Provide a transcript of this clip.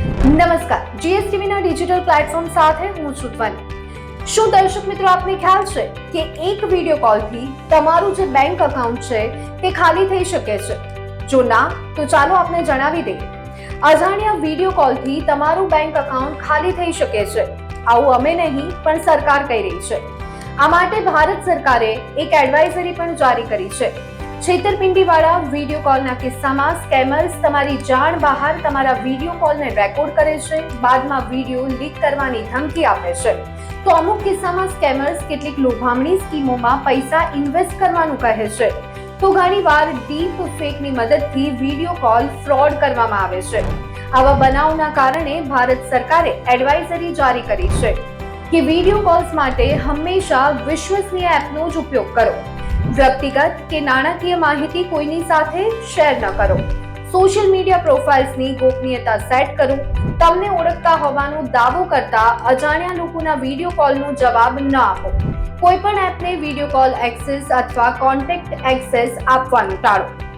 નમસ્કાર. જીએસટીવીના digital platform સાથે હું છું ધ્વની. શું દર્શક મિત્રો આપને ખ્યાલ છે કે એક વીડિયો કોલથી તમારું જે બેંક અકાઉન્ટ છે તે ખાલી થઈ શકે છે? જો ના, તો ચાલો આપને જણાવી દઈએ. અજાણ્યા વીડિયો કોલથી તમારું બેંક અકાઉન્ટ ખાલી થઈ શકે છે. આવું અમે નહીં, પણ સરકાર કહી રહી છે. આ માટે ભારત સરકારે એક એડવાઇઝરી પણ જારી કરી છે. છેતરપિંડીવાળા વીડિયો કોલના કિસ્સામાં સ્કેમર્સ તમારી જાણ બહાર તમારા વીડિયો કોલને રેકોર્ડ કરે છે, બાદમાં વીડિયો લીક કરવાની ધમકી આપે છે. તો અમુક કિસ્સામાં સ્કેમર્સ કેટલીક લોભામણી સ્કીમોમાં પૈસા ઇન્વેસ્ટ કરવાનું કહે છે. તો ઘણીવાર ડીપ ફેકની મદદથી વીડિયો કોલ ફ્રોડ કરવામાં આવે છે. આવા બનાવના કારણે ભારત સરકારે એડવાઇઝરી જારી કરી છે કે વીડિયો કોલ્સ માટે હંમેશા વિશ્વસનીય એપનો જ ઉપયોગ કરો. વ્યક્તિગત કે નાણાકીય માહિતી કોઈની સાથે શેર ન કરો. સોશિયલ મીડિયા પ્રોફાઇલ્સની ગોપનીયતા સેટ કરો. તમને ઓળખતા હોવાનો દાવો કરતા અજાણ્યા લોકોના વીડિયો કોલનો જવાબ ન આપો. કોઈ પણ એપને વીડિયો કોલ એક્સેસ અથવા કોન્ટેક્ટ એક્સેસ આપવાનું ટાળો.